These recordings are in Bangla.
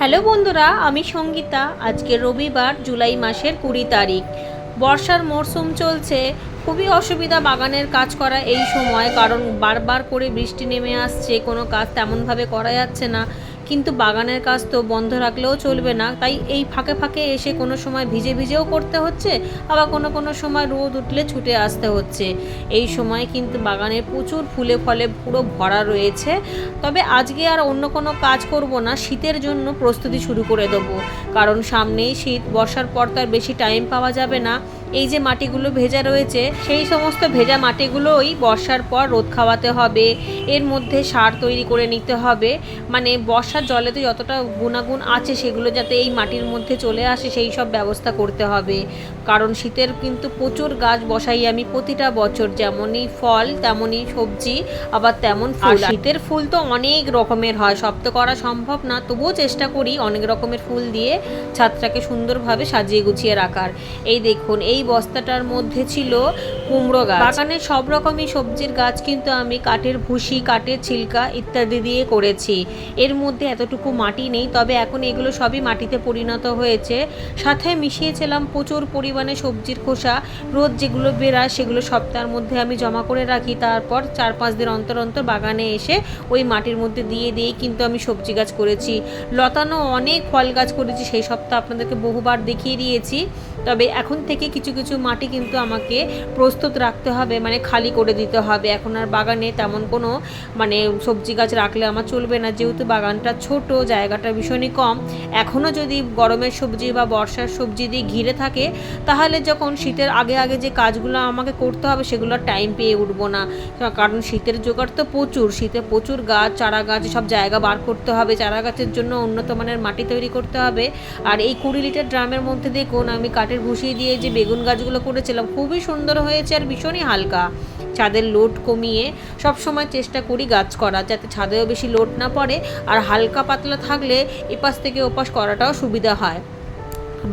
হ্যালো বন্ধুরা, আমি সঙ্গীতা। আজকে রবিবার, জুলাই মাসের কুড়ি তারিখ। বর্ষার মরশুম চলছে। খুবই অসুবিধা বাগানের কাজ করা এই সময়, কারণ বারবার করে বৃষ্টি নেমে আসছে, কোনো কাজ তেমনভাবে করা যাচ্ছে না। কিন্তু বাগানের কাজ তো বন্ধ রাখলেও চলবে না। তাই এই ফাঁকে ফাঁকে এসে কোনো সময় ভিজে ভিজেও করতে হচ্ছে, আবার কোনো কোনো সময় রোদ উঠলে ছুটে আসতে হচ্ছে। এই সময় কিন্তু বাগানে প্রচুর ফুলে ফলে পুরো ভরা রয়েছে। তবে আজকে আর অন্য কোনো কাজ করব না, শীতের জন্য প্রস্তুতি শুরু করে দেবো। কারণ সামনেই শীত, বর্ষার পর তো আর বেশি টাইম পাওয়া যাবে না। এই যে মাটিগুলো ভেজা রয়েছে সেই সমস্ত ভেজা মাটিগুলোই বর্ষার পর রোদ খাওয়াতে হবে। এর মধ্যে সার তৈরি করে নিতে হবে। মানে বর্ষার জলেতে যতটা গুণাগুণ আছে সেগুলো যাতে এই মাটির মধ্যে চলে আসে সেই সব ব্যবস্থা করতে হবে। কারণ শীতের কিন্তু প্রচুর গাছ বসাই আমি প্রতিটা বছর। যেমনই ফল তেমনই সবজি আবার তেমন ফুল। শীতের ফুল তো অনেক রকমের হয়। সব তো করা সম্ভব না তবুও চেষ্টা করি অনেক রকমের ফুল দিয়ে ছাদটাকে সুন্দরভাবে সাজিয়ে গুছিয়ে রাখার। এই দেখুন এই বস্তাটার মধ্যে ছিল কুমড়ো গাছ। বাগানে সব রকমই সবজির গাছ কিন্তু আমি কাঠের ভুসি, কাঠের ছিলকা ইত্যাদি দিয়ে করেছি। এর মধ্যে এতটুকু মাটি নেই, তবে এখন এগুলো সবই মাটিতে পরিণত হয়েছে। সাথে মিশিয়েছিলাম প্রচুর পরিমাণে সবজির খোসা। রোদ যেগুলো বেরায় সেগুলো সপ্তাহের মধ্যে আমি জমা করে রাখি। তারপর চার পাঁচ দিন অন্তর অন্তর বাগানে এসে ওই মাটির মধ্যে দিয়ে দিয়েই কিন্তু আমি সবজি গাছ করেছি। লতানো অনেক ফল গাছ করেছি, সেই সপ্তাহ আপনাদেরকে বহুবার দেখিয়ে দিয়েছি। তবে এখন থেকে কিছু কিছু মাটি কিন্তু আমাকে প্রস্তুত রাখতে হবে মানে খালি করে দিতে হবে। এখন আর বাগানে তেমন কোনো মানে সবজি গাছ রাখলে আমার চলবে না। যেহেতু বাগানটা ছোট, জায়গাটা ভীষণই কম, এখনও যদি গরমের সবজি বা বর্ষার সবজি দিয়ে ঘিরে থাকে, তাহলে যখন শীতের আগে আগে যে কাজগুলো আমাকে করতে হবে, সেগুলো টাইম পেয়ে উঠবো না। কারণ শীতের জোগাড় তো প্রচুর, শীতে প্রচুর গাছ, চারা গাছ, সব জায়গা বার করতে হবে। চারা গাছের জন্য উন্নত মানের মাটি তৈরি করতে হবে। আর এই কুড়ি লিটার ড্রামের মধ্যে দেখুন, আমি কাঠের ভুসিয়ে দিয়ে যে বেগুন গাছগুলো করেছিলাম, খুবই সুন্দর হয়েছে আর ভীষণই হালকা। ছাদের লোড কমিয়ে সব সময় চেষ্টা করি গাছ করা যাতে ছাদেও বেশি লোড না পড়ে আর হালকা পাতলা থাকলে এপাশ থেকে ওপাশ করাটাও সুবিধা হয়।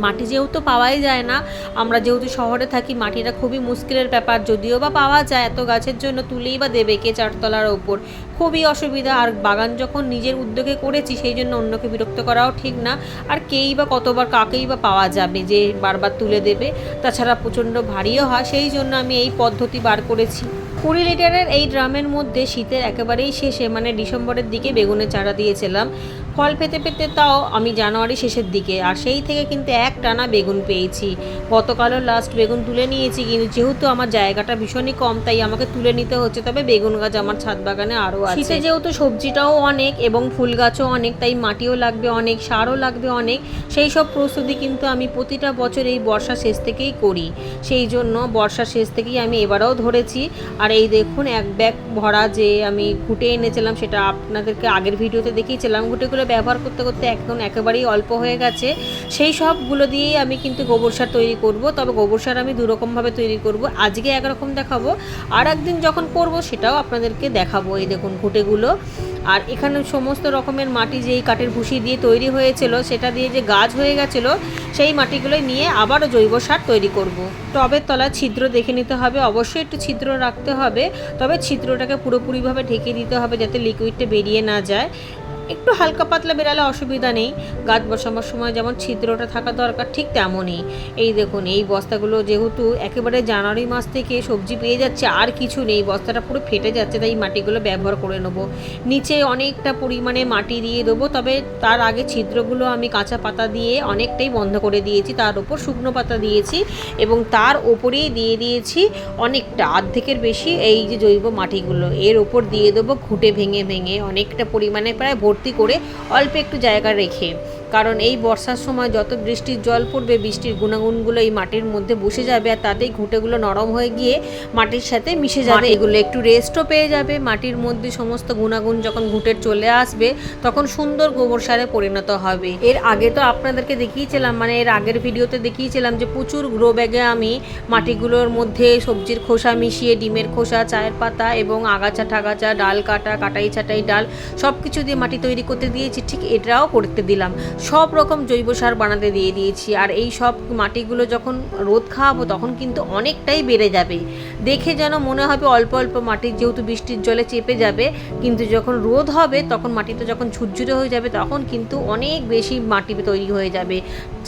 মাটি যেহেতু পাওয়াই যায় না, আমরা যেহেতু শহরে থাকি, মাটিটা খুবই মুশকিলের ব্যাপার। যদিও বা পাওয়া যায় এত গাছের জন্য তুলেই বা দেবে কে চারতলার ওপর। খুবই অসুবিধা, আর বাগান যখন নিজের উদ্যোগে করেছি, সেই জন্য অন্যকে বিরক্ত করাও ঠিক না। আর কেই বা কতবার কাকেই বা পাওয়া যাবে যে বারবার তুলে দেবে, তাছাড়া প্রচণ্ড ভারীও হয়, সেই জন্য আমি এই পদ্ধতি বার করেছি। কুড়ি লিটারের এই ড্রামের মধ্যে শীতের একেবারেই শেষে মানে ডিসেম্বরের দিকে বেগুনের চারা দিয়েছিলাম। ফল পেতে পেতে তাও আমি জানুয়ারি শেষের দিকে, আর সেই থেকে কিন্তু এক টানা বেগুন পেয়েছি। গতকালও লাস্ট বেগুন তুলে নিয়েছি, কিন্তু যেহেতু আমার জায়গাটা ভীষণই কম, তাই আমাকে তুলে নিতে হচ্ছে। তবে বেগুন গাছ আমার ছাদ বাগানে আরও আছে। শীতে যেহেতু সবজিটাও অনেক এবং ফুল গাছও অনেক, তাই মাটিও লাগবে অনেক, সারও লাগবে অনেক, সেই সব প্রস্তুতি কিন্তু আমি প্রতিটা বছর এই বর্ষা শেষ থেকেই করি। সেই জন্য বর্ষা শেষ থেকেই আমি এবারেও ধরেছি। আর এই দেখুন, এক ব্যাগ ভরা যে আমি ঘুটে এনেছিলাম, সেটা আপনাদেরকে আগের ভিডিওতে দেখিয়েছিলাম, ঘুটেগুলো ব্যবহার করতে করতে একদম একেবারেই অল্প হয়ে গেছে। সেই সবগুলো দিয়েই আমি কিন্তু গোবর সার তৈরি করব। তবে গোবর সার আমি দুরকমভাবে তৈরি করব। আজকে একরকম দেখাবো। আর একদিন যখন করব সেটাও আপনাদেরকে দেখাবো। এই দেখুন ঘুটেগুলো। আর এখানে সমস্ত রকমের মাটি যেই কাঠের ভুসি দিয়ে তৈরি হয়েছিল, সেটা দিয়ে যে গাছ হয়ে গেছিল, সেই মাটিগুলোই নিয়ে আবারও জৈব সার তৈরি করব। টবের তলায় ছিদ্র দেখে নিতে হবে। অবশ্যই একটু ছিদ্র রাখতে হবে। তবে ছিদ্রটাকে পুরোপুরিভাবে ঢেকে দিতে হবে যাতে লিকুইডটা বেরিয়ে না যায়। একটু হালকা পাতলা বেরালে অসুবিধা নেই। গাছ বসানোর সময় যেমন ছিদ্রটা থাকা দরকার, ঠিক তেমনই। এই দেখুন, এই বস্তাগুলো যেহেতু একেবারে জানুয়ারি মাস থেকে সবজি পেয়ে যাচ্ছে, আর কিছু নেই। বস্তাটা পুরো ফেটে যাচ্ছে, তাই মাটিগুলো ব্যবহার করে নেব। নিচে অনেকটা পরিমাণে মাটি দিয়ে দেবো, তবে তার আগে ছিদ্রগুলো আমি কাঁচা পাতা দিয়ে অনেকটাই বন্ধ করে দিয়েছি। তার উপর শুকনো পাতা দিয়েছি এবং তার ওপরেই দিয়ে দিয়েছি অনেকটা, অর্ধেকের বেশি এই যে জৈব মাটিগুলো। এর ওপর দিয়ে দেবো ঘুঁটে ভেঙে ভেঙে, অনেকটা পরিমাণে প্রায় ভর্তি করে অল্প একটু জায়গা রেখে। কারণ এই বর্ষার সময় যত বৃষ্টির জল পড়বে বৃষ্টির গুণাগুণগুলো এই মাটির মধ্যে বসে যাবে আর তাতেই ঘুঁটেগুলো নরম হয়ে গিয়ে মাটির সাথে মিশে যাবে। এগুলো একটু রেস্টও পেয়ে যাবে। মাটির মধ্যে সমস্ত গুণাগুণ যখন ঘুঁটের চলে আসবে তখন সুন্দর গোবর সারে পরিণত হবে। এর আগে তো আপনাদেরকে দেখিয়েছিলাম মানে এর আগের ভিডিওতে দেখিয়েছিলাম যে প্রচুর গ্রো ব্যাগে আমি মাটিগুলোর মধ্যে সবজির খোসা মিশিয়ে ডিমের খোসা চায়ের পাতা এবং আগাছা ঠাগাচা ডাল কাটা কাটাই ছাটাই ডাল সব কিছু দিয়ে মাটি তৈরি করতে দিয়েছি। ঠিক এটাও করতে দিলাম। সব রকম জৈব সার বানাতে দিয়ে দিয়েছি। আর এই সব মাটিগুলো যখন রোদ খাওয়াবো, তখন কিন্তু অনেকটাই বেড়ে যাবে। দেখে যেন মনে হবে অল্প অল্প মাটি যেহেতু বৃষ্টির জলে চেপে যাবে, কিন্তু যখন রোদ হবে, তখন মাটিটা যখন ঝুরঝুরে হয়ে যাবে, তখন কিন্তু অনেক বেশি মাটি তৈরি হয়ে যাবে।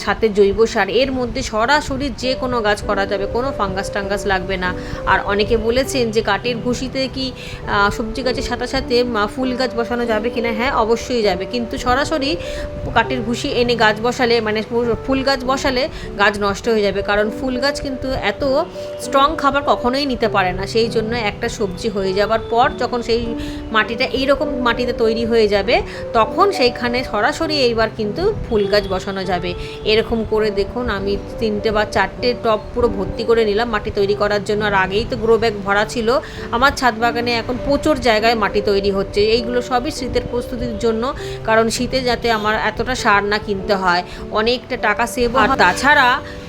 সাথে জৈব সার। এর মধ্যে সরাসরি যে কোনো গাছ করা যাবে, কোনো ফাঙ্গাস টাঙ্গাস লাগবে না। আর অনেকে বলেছেন যে কাঠের ঘুষিতে কি সবজি গাছের সাথে সাথে ফুল গাছ বসানো যাবে কিনা? হ্যাঁ অবশ্যই যাবে। কিন্তু সরাসরি কাঠের ঘুষি এনে গাছ বসালে মানে ফুল গাছ বসালে গাছ নষ্ট হয়ে যাবে। কারণ ফুল গাছ কিন্তু এত স্ট্রং খাবার কখনোই নিতে পারে না। সেই জন্য একটা সবজি হয়ে যাবার পর যখন সেই মাটিটা এইরকম মাটিতে তৈরি হয়ে যাবে, তখন সেইখানে সরাসরি এইবার কিন্তু ফুল গাছ বসানো যাবে। এরকম করে দেখুন, আমি তিনটে বা চারটে টব পুরো ভর্তি করে নিলাম মাটি তৈরি করার জন্য। আর আগেই তো গ্রো ব্যাগ ভরা ছিল। আমার ছাদ বাগানে এখন প্রচুর জায়গায় মাটি তৈরি হচ্ছে। এইগুলো সবই শীতের প্রস্তুতির জন্য। কারণ শীতে যাতে আমার এতটা সার না কিনতে হয়, অনেকটা টাকা সেভ আর তাছাড়া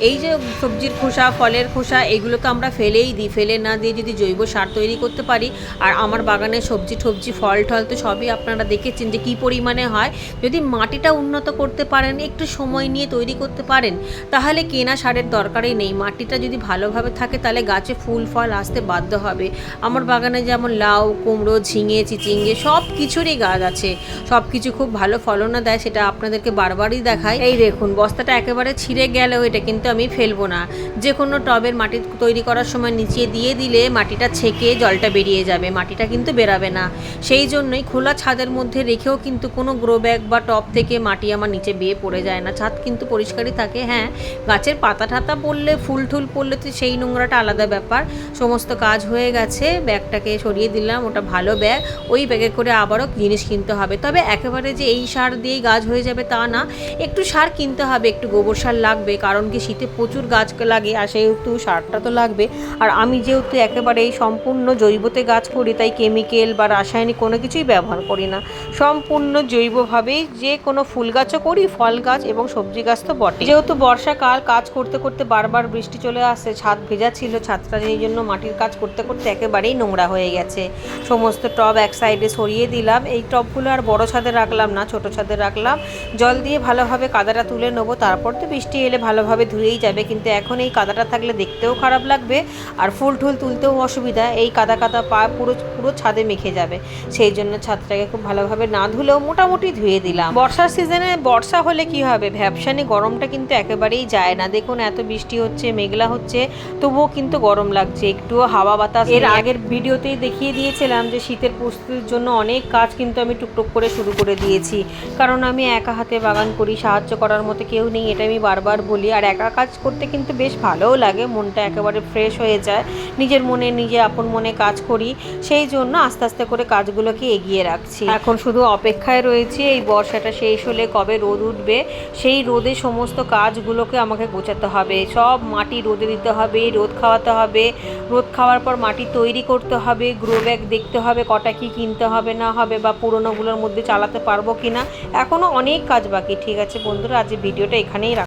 এই যে সবজির খোসা, ফলের খোসা, এগুলোকে আমরা ফেলেই দিই, ফেলে না দিয়ে যদি জৈব সার তৈরি করতে পারি। আর আমার বাগানে সবজি টবজি ফল টল তো সবই আপনারা দেখেছেন যে কী পরিমাণে হয়। যদি মাটিটা উন্নত করতে পারেন, একটু সময় নিয়ে তৈরি করতে পারেন, তাহলে কেনা সারের দরকারই নেই। মাটিটা যদি ভালোভাবে থাকে, তাহলে গাছে ফুল, ফল আসতে বাধ্য হবে। আমার বাগানে যেমন লাউ, কুমড়ো, ঝিঙে, চিচিঙ্গে সব কিছুরই গাছ আছে। সব কিছু খুব ভালো ফলনও দেয়, সেটা আপনাদেরকে বারবারই দেখাই। এই দেখুন, বস্তাটা একেবারে ছিঁড়ে গেলেও এটা কিন্তু আমি ফেলব না। যে কোনো টবের মাটি তৈরি করার সময় নিচে দিয়ে দিলে মাটিটা ছেঁকে জলটা বেরিয়ে যাবে, মাটিটা কিন্তু বেরাবে না। সেই জন্যই খোলা ছাদের মধ্যে রেখেও কিন্তু কোনো গ্রো ব্যাগ বা টব থেকে মাটি আমার নিচে বেয়ে পড়ে যায় না। ছাদ কিন্তু পরিষ্কারই থাকে হ্যাঁ। গাছের পাতা টাতা পড়লে, ফুল টুল পড়লে তো সেই নোংরাটা আলাদা ব্যাপার। সমস্ত কাজ হয়ে গেছে, ব্যাগটাকে সরিয়ে দিলাম, ওটা ভালো ব্যাগ। ওই ব্যাগে করে আবারও জিনিস কিনতে হবে। তবে একেবারে যে এই সার দিয়েই গাছ হয়ে যাবে তা না। একটু সার কিনতে হবে, একটু গোবর সার লাগবে, কারণ কি শীতে প্রচুর গাছ লাগে আর সেহেতু সারটা তো লাগবে। আর আমি যেহেতু একেবারে সম্পূর্ণ জৈবতে গাছ করি, তাই কেমিক্যাল বা রাসায়নিক কোনো কিছুই ব্যবহার করি না। সম্পূর্ণ জৈবভাবেই যে কোনো ফুল গাছও করি, ফল গাছ এবং সবজি গাছ তো বটে যেহেতু বর্ষাকাল, কাজ করতে করতে বারবার বৃষ্টি চলে আসে, ছাদ ভেজা ছিল, ছাদটা এই জন্য মাটির কাজ করতে করতে একেবারেই নোংরা হয়ে গেছে। সমস্ত টব এক সাইডে সরিয়ে দিলাম, এই টবগুলো আর বড় ছাদে রাখলাম না, ছোট ছাদে রাখলাম। জল দিয়ে ভালোভাবে কাদাটা তুলে নেব তারপর তো বৃষ্টি এলে ভালোভাবে ধুয়েই যাবে কিন্তু এখন এই কাদাটা থাকলে দেখতেও খারাপ লাগবে আর ফুল টুল তুলতেও অসুবিধা এই কাদা কাদা পা পুরো পুরো ছাদে মেখে যাবে। সেই জন্য ছাদটাকে খুব ভালোভাবে না ধুলেও মোটামুটি ধুয়ে দিলাম। বর্ষার সিজনে বর্ষা হলে কি হবে? ভ্যাবসানি গরমটা কিন্তু একেবারেই যায় না। দেখুন এত বৃষ্টি হচ্ছে মেঘলা হচ্ছে তবুও কিন্তু গরম লাগছে। একটুও হাওয়া বাতাস এর আগের ভিডিওতেই দেখিয়ে দিয়েছিলাম যে শীতের প্রস্তুতির জন্য অনেক কাজ কিন্তু আমি টুকটুক করে শুরু করে দিয়েছি। কারণ আমি একা হাতে বাগান করি, সাহায্য করার মতো কেউ নেই, এটা আমি বারবার বলি। আর একা কাজ করতে কিন্তু বেশ ভালোও লাগে, মনটা একেবারে ফ্রেশ হয়ে যায়। নিজের মনে, নিজে আপন মনে কাজ করি, সেই জন্য আস্তে আস্তে করে কাজগুলোকে এগিয়ে রাখছি। এখন শুধু অপেক্ষায় রয়েছি, এই বর্ষাটা শেষ হলে কবে রোদ উঠবে, সেই রোদে সমস্ত কাজগুলোকে আমাকে গোছাতে হবে। সব মাটি রোদে দিতে হবে, রোদ খাওয়াতে হবে। রোদ খাওয়ার পর মাটি তৈরি করতে হবে গ্রো ব্যাগ দেখতে হবে, কটা কি কিনতে হবে, না হবে, বা পুরোনোগুলোর মধ্যে চালাতে পারব কি না এখনও অনেক কাজ বাকি ঠিক আছে বন্ধুরা? আজ ভিডিওটা এখানেই রাখ